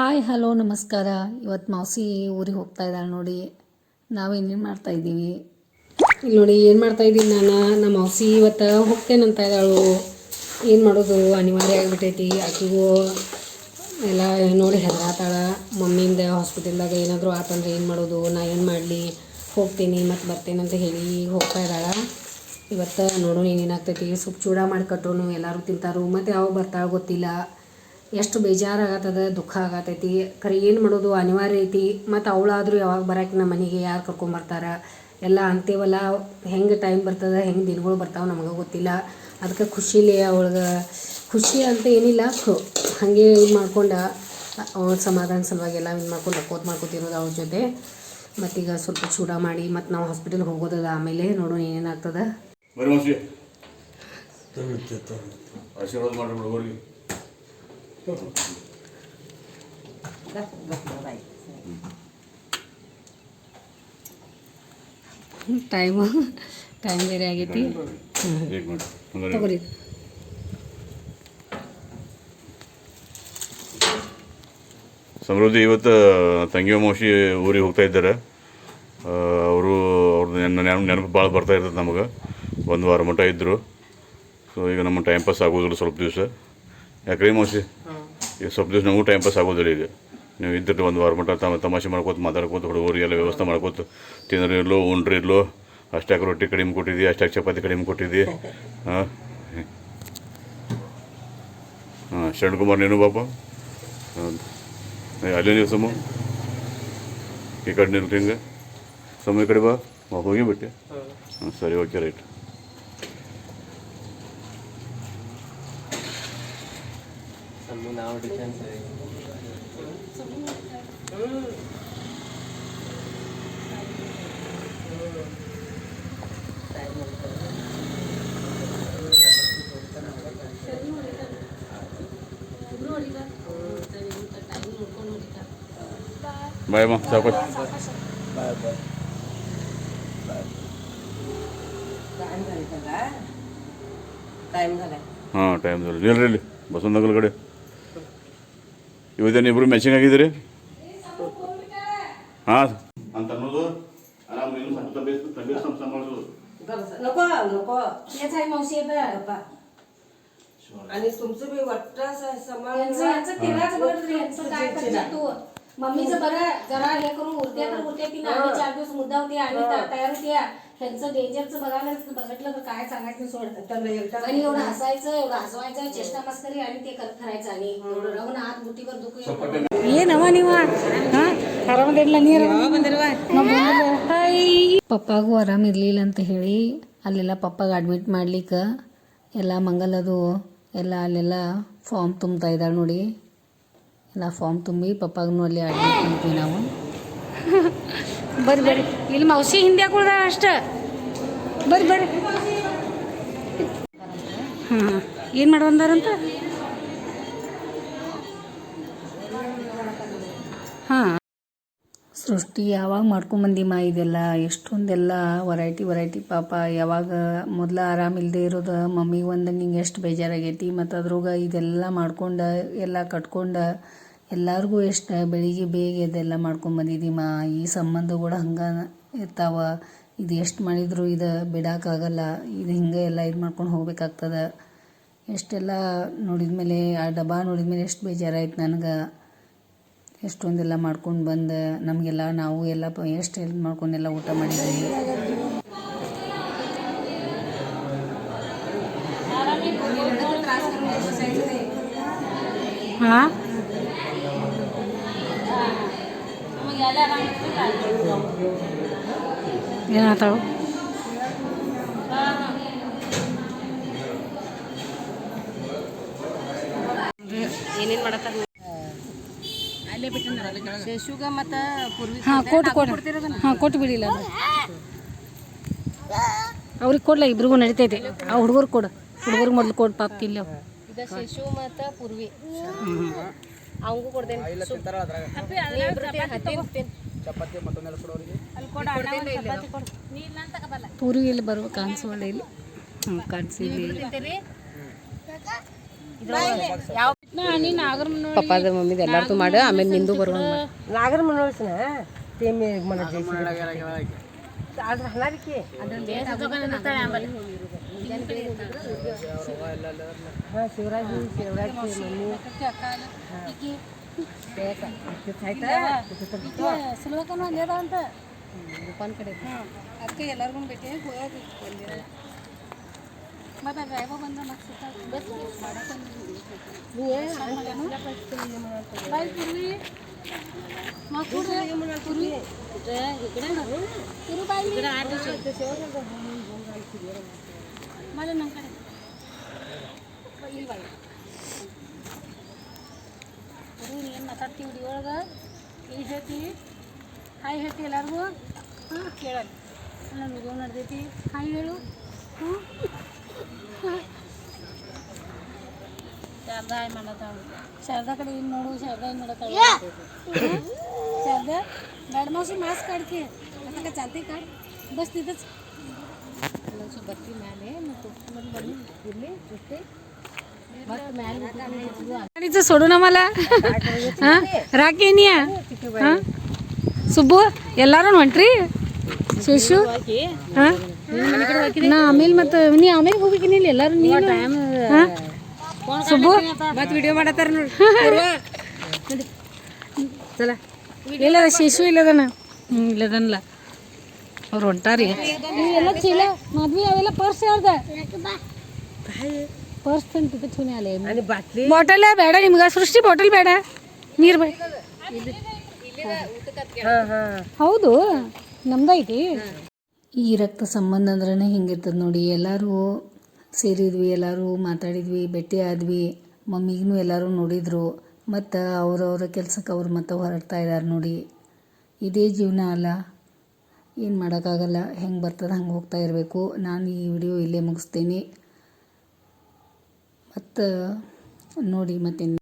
Hi, hello, ನಮಸ್ಕಾರ. ಇವತ್ತು ಮಾವಸಿ ಊರಿಗೆ ಹೋಗ್ತಾ ಇದ್ದಾಳೆ ನೋಡಿ. ನಾವೇನೇನು ಮಾಡ್ತಾ ಇದ್ದೀವಿ? ಇಲ್ಲಿ ನೋಡಿ, ಏನು ಮಾಡ್ತಾ ಇದ್ದೀನಿ ನಾನು? ನಮ್ಮ ಮಾವಸಿ ಇವತ್ತು ಅಂತ ಇದ್ದಾಳು. ಏನು ಮಾಡೋದು? ಅನಿವಾರ್ಯ ಆಗಿಬಿಟ್ಟೈತಿ ಆಕೆಗೂ ಎಲ್ಲ ನೋಡಿ ಹೆದರಾತಾಳ. ಮಮ್ಮಿಯಿಂದ ಹಾಸ್ಪಿಟಲ್ದಾಗ ಏನಾದರೂ ಆತಂದ್ರೆ ಏನು ಮಾಡೋದು? ನಾ ಏನು ಮಾಡಲಿ? ಹೋಗ್ತೀನಿ ಮತ್ತು ಬರ್ತೇನೆ ಅಂತ ಹೇಳಿ ಹೋಗ್ತಾ ಇದ್ದಾಳ. ಇವತ್ತು ನೋಡೋಣ ಏನೇನಾಗ್ತೈತಿ ಸೊಪ್ಪು ಚೂಡ ಮಾಡಿ ಕಟ್ಟೋನು, ಎಲ್ಲರೂ ತಿಂತಾರು. ಮತ್ತು ಯಾವಾಗ ಬರ್ತಾಳ ಗೊತ್ತಿಲ್ಲ. ಎಷ್ಟು ಬೇಜಾರಾಗತ್ತದ ದುಃಖ ಆಗತೈತಿ. ಖರೆ ಏನು ಮಾಡೋದು ಅನಿವಾರ್ಯ ಐತಿ. ಮತ್ತು ಅವಳಾದರೂ ಯಾವಾಗ ಬರಕ್ಕೆ ನಮ್ಮ ಮನೆಗೆ ಯಾರು ಕರ್ಕೊಂಬರ್ತಾರೆ ಎಲ್ಲ ಅಂತೀವಲ್ಲ ಹೆಂಗೆ ಟೈಮ್ ಬರ್ತದೆ ಹೆಂಗೆ ದಿನಗಳು ಬರ್ತಾವೆ ನಮಗೆ ಗೊತ್ತಿಲ್ಲ. ಅದಕ್ಕೆ ಖುಷಿಲಿ ಅವಳಿಗೆ ಖುಷಿ ಅಂತ ಏನಿಲ್ಲ. ಹಾಗೆ ಇದು ಮಾಡ್ಕೊಂಡು ಅವಳ ಸಮಾಧಾನ ಸಲುವಾಗಿ ಎಲ್ಲ ಇದು ಮಾಡ್ಕೊಂಡು ಅಕ್ಕೋತ್ ಮಾಡ್ಕೊತಿರೋದು ಅವ್ರ ಜೊತೆ. ಮತ್ತೀಗ ಸ್ವಲ್ಪ ಚೂಡ ಮಾಡಿ ಮತ್ತು ನಾವು ಹಾಸ್ಪಿಟಲ್ಗೆ ಹೋಗೋದದ ಆಮೇಲೆ ನೋಡೋಣ ಏನೇನಾಗ್ತದೆ ಆಶೀರ್ವಾದ ಮಾಡಿ ಹುಡುಗರಿಗೆ. ಟೈಮು ಟೈಮ್ ಬೇರೆ ಆಗೈತಿ. ತಗೋರಿ. ಸಮೃದ್ಧಿ ಇವತ್ತು ತಂಗಿ ಮೋಶಿ ಊರಿಗೆ ಹೋಗ್ತಾ ಇದ್ದಾರೆ. ಅವರು ಅವ್ರದ್ದು ನೆನಪು ನೆನಪು ಭಾಳ ಬರ್ತಾ ಇರ್ತದೆ ನಮಗೆ. ಒಂದು ವಾರ ಮಟ್ಟ ಇದ್ದರು ಸೊ ಈಗ ನಮ್ಮ ಟೈಮ್ ಪಾಸ್ ಆಗೋದಿಲ್ಲ ಸ್ವಲ್ಪ ದಿವಸ. ಯಾಕ್ರಿ ಮೋಸಿ ಈಗ ಸ್ವಲ್ಪ ದಿವಸ ನಮಗೂ ಟೈಮ್ ಪಾಸ್ ಆಗೋದಿಲ್ಲ ಈಗ. ನೀವು ಇದ್ದಿಟ್ಟು ಒಂದು ವಾರ ಮಟ್ಟ ತಮ್ಮ ತಮಾಷೆ ಮಾಡ್ಕೋತ ಮಾತಾಡ್ಕೋತ ಹುಡುಗರಿಗೆಲ್ಲ ವ್ಯವಸ್ಥೆ ಮಾಡ್ಕೋತ. ತಿನ್ನೋರು ಇರ್ಲೋ ಉಂಡ್ರಿ ಇರ್ಲೋ ಅಷ್ಟಾಗಿ ರೊಟ್ಟಿ ಕಡಿಮೆ ಕೊಟ್ಟಿದ್ದಿ ಅಷ್ಟಾಗಿ ಚಪಾತಿ ಕಡಿಮೆ ಕೊಟ್ಟಿದ್ದಿ. ಹಾಂ? ಹಾಂ ಶರಣ್ ಕುಮಾರ್ ನೀನು ಏ, ಅಲ್ಲೇ ನೀವು ಸುಮ್ಮ. ಈ ಕಡೆ ನಿಲ್ರಿ ಹಿಂಗೆ. ಸಮ ಈ ಕಡೆ ಬಾ. ಬಾ, ಹೋಗಿ ಬಿಟ್ಟೆ. ಹಾಂ ಸರಿ ಓಕೆ ರೈಟ್ మీ నా డిజైన్ సరే Bye, Mom. Bye, bye. Time झाला हा टाइम झाला रेल रेल बसून नकल कडे ಇವತ್ತೇನು ಇಬ್ಬರು ಮ್ಯಾಚಿಂಗ್ ಆಗಿದ್ದೀರಿ ಹಾಂ ಅಂತ ಅನ್ನೋದು ಆರಾಮ್ ನೀನು ಸ್ವಲ್ಪ ತಬ್ಬೇಸ್ ತಬ್ಬೇಸ್ ಸಂಭಾಳಿಸೋದು नको नको हेच आहे मावशी येतं गप्पा. आणि तुमचं बी वाटतं असं सांभाळून यांचं यांचं तिलाच बरं रे, यांचं काय करते तू मम्मीचं बरं जरा हे करून उरते तर उरते ती आम्ही चार दिवस मुद्दा होती आणि त्या- तयार होती ह्यांचं डेंजरचं बघायला बघितलं तर काय सांगायचं सोडतं त्यांना एकटा आणि एवढं हसायचं एवढं हसवायचं चेष्टा मस्करी आणि ते करत करायचं आणि एवढं राहून हात मुठीवर दुखू ಏನವ ನೀವ ಆರಾಮದಿಲ್ಲ ನೀರು ಪಪ್ಪಾಗೂ ಆರಾಮ ಇರಲಿಲ್ಲ ಅಂತ ಹೇಳಿ ಅಲ್ಲೆಲ್ಲ ಪಪ್ಪಾಗ ಅಡ್ಮಿಟ್ ಮಾಡ್ಲಿಕ್ಕೆ ಎಲ್ಲ ಮಂಗಲದು ಎಲ್ಲ ಅಲ್ಲೆಲ್ಲ ಫಾರ್ಮ್ ತುಂಬ್ತಾ ಇದ್ದಾಳೆ ನೋಡಿ ಎಲ್ಲ ಫಾರ್ಮ್ ತುಂಬಿ ಪಪ್ಪಾಗೂ ಅಲ್ಲಿ ಅಡ್ಮಿಟ್ ಮಾಡ್ತೀವಿ ನಾವು. ಬರ್ರಿ ಬರ್ರಿ. ಇಲ್ಲಿ ಮೌಸಿ ಹಿಂದೆ ಕೂಡ ಅಷ್ಟ. ಬರ್ರಿ ಬರ್ರಿ. ಹಾಂ ಏನು ಮಾಡಿ ಸೃಷ್ಟಿ ಯಾವಾಗ ಮಾಡ್ಕೊಂಬಂದಿಮ್ಮ ಇದೆಲ್ಲ? ಎಷ್ಟೊಂದೆಲ್ಲ ವೆರೈಟಿ ವೆರೈಟಿ ಪಾಪ. ಯಾವಾಗ ಮೊದಲ ಆರಾಮಿಲ್ಲದೆ ಇರೋದು ಮಮ್ಮಿಗೆ ಒಂದು ನಿಂಗೆ ಎಷ್ಟು ಬೇಜಾರಾಗೈತಿ? ಮತ್ತು ಅದ್ರಾಗ ಇದೆಲ್ಲ ಮಾಡ್ಕೊಂಡು, ಎಲ್ಲ ಕಟ್ಕೊಂಡು, ಎಲ್ಲರಿಗೂ ಎಷ್ಟು ಬೆಳಿಗ್ಗೆ ಬೇಗ ಇದೆಲ್ಲ ಮಾಡ್ಕೊಂಬಂದಿದ್ದೀಮ್ಮ. ಈ ಸಂಬಂಧಗಳು ಹಂಗೆ ಇರ್ತಾವ. ಇದು ಎಷ್ಟು ಮಾಡಿದರೂ ಇದು ಬಿಡೋಕ್ಕಾಗಲ್ಲ ಇದು ಹಿಂಗೆ ಎಲ್ಲ ಇದು ಮಾಡ್ಕೊಂಡು ಹೋಗ್ಬೇಕಾಗ್ತದೆ. ಎಷ್ಟೆಲ್ಲ ನೋಡಿದ್ಮೇಲೆ, ಆ ಡಬ್ಬ ನೋಡಿದ್ಮೇಲೆ ಎಷ್ಟು ಬೇಜಾರಾಯ್ತು ನನಗೆ. ಎಷ್ಟೊಂದೆಲ್ಲ ಮಾಡ್ಕೊಂಡು ಬಂದು ನಮಗೆಲ್ಲ ನಾವು ಎಲ್ಲ ಪ ಎಷ್ಟು ಹೆಲ್ಪ್ ಮಾಡ್ಕೊಂಡೆಲ್ಲ ಊಟ ಮಾಡಿದ್ದೀವಿ ಹಾಂ? ಏನಾಗ್ತಾವ ಶಶುಗ ಮತ್ತ ಹಾಂ ಕೊಟ್ಟು ಕೊಟ್ಟು ಹಾಂ ಕೊಟ್ಟು ಬಿಡಿಲ್ಲ ಅವ್ರಿಗೆ ಕೊಡ್ಲ ಇಬ್ರಿಗೂ ನಡಿತೈತೆ ಆ ಹುಡುಗರು ಕೊಡು. ಹುಡುಗರು ಮೊದಲು ಕೊಡು ಪಾಪ ತಿಲ್ಲ ಇದ ಶಶು ಮತ್ತು ಪೂರ್ವಿ. ಅವಂಗೂ ಕೊಡ್ತೇನೆ. ಪೂರ್ವಿ ಇಲ್ಲಿ. ಬರ್ಬೇಕು ಕಾಣಿಸೋಲ್ಲ ಇಲ್ಲಿ ಹ್ಞೂ ಕಾಣಿಸಿಲ್ಲ ಯಾವ ಪಪ್ಪಾದ ಮಮ್ಮಿ ಎಲ್ಲಾರ್ದು ಮಾಡು ಆಮೇಲೆ ನಿಂದು ಬರುವ ನಾಗರ ಮನೋಳ್ಸನ ತೇಮೆ ಮನ ಅದ್ರ ಹಲಾರಿಕೆ ಹಾ ಶಿವರಾಜ್ ಶಿವರಾಜಿ ಮಮ್ಮಿ. ಕಡೆ. ಅಕ್ಕ ಎಲ್ಲರಿಗೂ ಭೇಟಿ ಹೋಗೋದು ಬಂದಿರ ಮತ್ತೆ ಡ್ರೈವರ್ ಬಂದ ಬಾಯ್ मग ಪುರ್ವಿ ಪುರು ಬಾಯ್ ಮಾಡಿ ನಮ್ಮ ಕಡೆ ಇಲ್ಲಿ ಬಾಯ್ ಪುರು ನೀ ಏನು ಮಾತಾಡ್ತೀವಿ ಹುಡುಗಿ ಒಳಗೆ ಏನು ಹೇಳ್ತೀವಿ ಹಾಯ್ ಹೇಳ್ತಿ ಎಲ್ಲರಿಗೂ ಹಾಂ ಕೇಳಲ್ಲ ವಿಡಿಯೋ ನಡ್ದೈತಿ ಹಾಯ್ ಹೇಳು ಹ್ಞೂ ಶಾರದಾ ಹಾಯ್ ಮಾಡತ್ತಾಳ ಶಾರದಾ ಕಡೆ ಏನು ನೋಡು ಶಾರದಾ ಏನು ಮಾಡತ್ತಾಳ ಶಾರದಾ मॅडम अशी मास्क काढते आता का चालते का बस तिथंच ಬತ್ತಿ ಮ್ಯಾಲೆ ಮತ್ತು ಬನ್ನಿ ಇರ್ಲಿ ಅಷ್ಟೇ ಮತ್ತೆ ಮ್ಯಾಲೆ गाडीचं सोडून आम्हाला हां राख ಏನಿಯಾ ಹಾಂ ಸುಬ್ಬು ಎಲ್ಲಾರು ಹೊಂಟ್ರಿ ಶಶು ನಾ ಆಮೇಲೆ ಮತ್ತೆ ನೀ ಆಮೇಲೆ ಹೋಗ್ಬೇಕಿನ ಇಲ್ಲಿ ಎಲ್ಲಾರು ನೀನು ಸುಬ್ಬು ಮತ್ತೆ ವಿಡಿಯೋ ಮಾಡತ್ತಾರ ನೋಡಿ ಚಲ ಇಲ್ಲ ಶಿಶು ಇಲ್ಲದನ ಹ್ಞೂ ಇಲ್ಲದನಲ್ಲ ಅವ್ರು ಹೊಂಟಾರಿ ಎಲ್ಲ ಚೀಲ ಮದ್ವೆ ಅವೆಲ್ಲ ಪರ್ಸ್ ಯಾರ್ದ ಪರ್ಸ್ ತಂತಿತ್ತು ಚೂನಿ ಅಲೆ ಬಾಟಲ್ ಬೇಡ ನಿಮ್ಗೆ ಸೃಷ್ಟಿ ಬಾಟಲ್ ಬೇಡ ನೀರು ಬೇಡ ಹೌದು ನಮ್ದೈತಿ ಈ ರಕ್ತ ಸಂಬಂಧ ಅಂದ್ರೆ ಹಿಂಗಿರ್ತದೆ ನೋಡಿ. ಎಲ್ಲರೂ ಸೇರಿದ್ವಿ, ಎಲ್ಲರೂ ಮಾತಾಡಿದ್ವಿ, ಭೇಟಿ ಆದ್ವಿ. ಮಮ್ಮಿಗೂ ಎಲ್ಲರೂ ನೋಡಿದ್ರು. ಮತ್ತು ಅವ್ರವ್ರ ಕೆಲಸಕ್ಕೆ ಅವ್ರು ಮತ್ತೆ ಹೊರಡ್ತಾ ಇದ್ದಾರೆ ನೋಡಿ. ಇದೇ ಜೀವನ ಅಲ್ಲ. ಏನು ಮಾಡೋಕ್ಕಾಗಲ್ಲ. ಹೆಂಗೆ ಬರ್ತದೆ ಹಂಗೆ ಹೋಗ್ತಾ ಇರಬೇಕು. ನಾನು ಈ ವಿಡಿಯೋ ಇಲ್ಲೇ ಮುಗಿಸ್ತೀನಿ. ಮತ್ತು ನೋಡಿ ಮತ್ತೆ